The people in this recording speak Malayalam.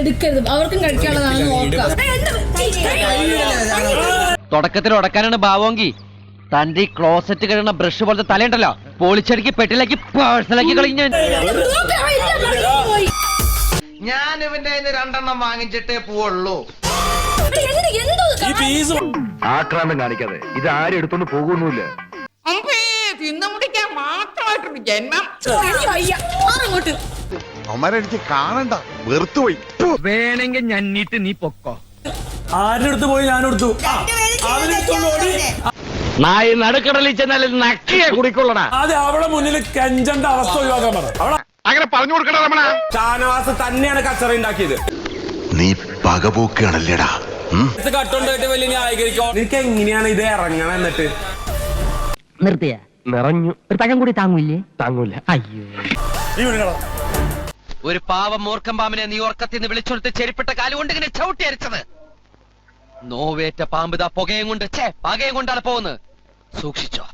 എടുക്കരുത്. അവർക്കും കഴിക്കാനുള്ളതാണ് നോക്കാം. തുടക്കത്തിൽ ഉടക്കാനാണ് ഭാവമെങ്കിൽ തന്റെ ഈ ക്ലോസറ്റ് കഴിയുന്ന ബ്രഷ് പോലത്തെ തലയുണ്ടല്ലോ. പൊളിച്ചടുക്കി പെട്ടിലാക്കി പേഴ്സണലാക്കി കളിഞ്ഞ ഞാൻ. ഇവന്റെ രണ്ടെണ്ണം വാങ്ങിച്ചിട്ടേ പോവുള്ളൂ. ആക്രാന്തം കാണിക്കാതെ. ഇത് ആരും എടുത്തോണ്ട് പോകുന്നില്ല തിന്നു മുടിക്കാൻ മാത്രമായിട്ടൊരു ജന്മം. അങ്ങോട്ട് അവന്മാരെ കാണണ്ട. വെറുത്തുപോയി. വേണമെങ്കിൽ ഞന്നിട്ട് നീ പൊക്കോ. ആരുടെ അടുത്ത് പോയി ഞാൻ എടുത്തു നായി നടുക്കടലിൽ ചെന്നാൽ നക്കിയെ അവളെ മുന്നിൽ കെഞ്ചന്റെ അവസ്ഥ ഒഴിവാക്കാൻ പറ. അവളെ അങ്ങനെ പറഞ്ഞു കൊടുക്കണ രമണ. ഷാനവാസ് തന്നെയാണ് കച്ചറ ഉണ്ടാക്കിയത്. നീ പകപോക്കുകയാണല്ലേടാ. കട്ടുണ്ടായിട്ട് വലിയ ന്യായീകരിക്കോ? നിനക്ക് എങ്ങനെയാണ് ഇത് ഇറങ്ങണം എന്നിട്ട്? നിർത്തിയ. നിറഞ്ഞു. ഒരു പഴം കൂടി താങ്ങൂല്ലേ? താങ്ങൂല. അയ്യോ. ഒരു പാവം മൂർഖം പാമ്പിനെ നീ ഉറക്കത്തിൽ നിന്ന് ചെരുപ്പിട്ട കാലുകൊണ്ട് ഇങ്ങനെ ചവിട്ടി അരിച്ചത്. നോവേറ്റ പാമ്പ് ഇതാ പുകയും കൊണ്ട് ചേ പകയും കൊണ്ടാണ് പോകുന്നത്. സൂക്ഷിച്ചോ.